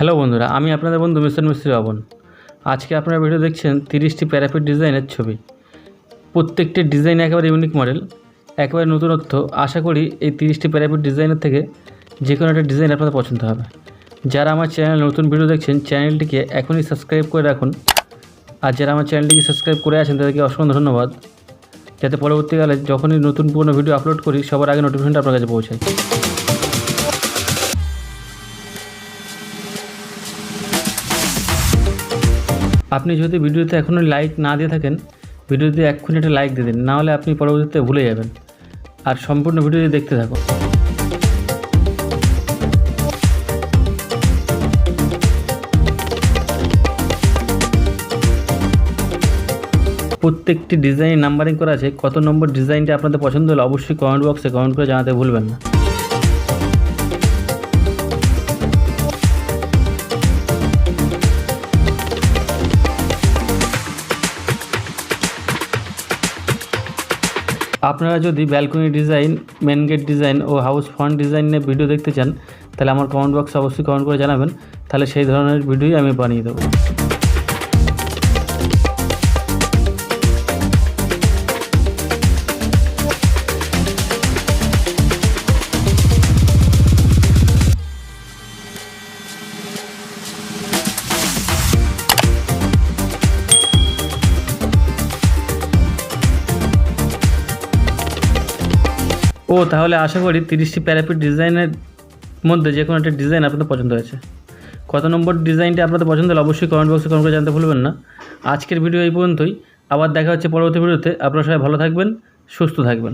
Hello বন্ধুরা, আমি আপনাদের বন্ধু মিশন মিস্ত্রি বাবন। আজকে আপনারা ভিডিও দেখছেন তিরিশটি প্যারাফিট ডিজাইনের ছবি। প্রত্যেকটি ডিজাইন একেবারে ইউনিক মডেল একেবারে নতুনত্ব আশা করি এই তিরিশটি প্যারাফিট ডিজাইনের থেকে যে কোনো একটা ডিজাইন আপনাদের পছন্দ হবে। যারা আমার চ্যানেলে নতুন ভিডিও দেখছেন, চ্যানেলটিকে এখনই সাবস্ক্রাইব করে রাখুন। আর যারা আমার চ্যানেলটিকে সাবস্ক্রাইব করে আছেন, তাদেরকে অসংখ্য ধন্যবাদ। যাতে পরবর্তীকালে যখনই নতুন পুরনো ভিডিও আপলোড করি, সবার আগে নোটিফিকেশনটা আপনার কাছে পৌঁছায়। আপনি যদি ভিডিওতে এখনও লাইক না দিয়ে থাকেন, ভিডিওতে এক্ষুনি একটা লাইক দিয়ে দিন, নাহলে আপনি পরবর্তীতে ভুলে যাবেন। আর সম্পূর্ণ ভিডিওটি দেখতে থাকুন প্রত্যেকটি ডিজাইন নাম্বারিং করা আছে, কত নম্বর ডিজাইনটা আপনাদের পছন্দ হলে অবশ্যই কমেন্ট বক্সে কমেন্ট করে জানাতে ভুলবেন না। আপনারা যদি balcony design main gate design ও হাউস ফ্রন্ট ডিজাইনের ভিডিও দেখতে চান, তাহলে আমার কমেন্ট বক্সে অবশ্যই কমেন্ট করে জানাবেন। তাহলে সেই ধরনের ভিডিওই আমি বানিয়ে দেবো। ও, তাহলে আশা করি তিরিশটি প্যারাপিট ডিজাইনের মধ্যে যে কোনো একটা ডিজাইন আপনাদের পছন্দ হয়েছে। কত নম্বর ডিজাইনটি আপনাদের পছন্দ হলে অবশ্যই কমেন্ট বক্সে কমেন্ট করে জানতে ভুলবেন না। আজকের ভিডিও এই পর্যন্তই। আবার দেখা হচ্ছে পরবর্তী ভিডিওতে আপনারা সবাই ভালো থাকবেন, সুস্থ থাকবেন।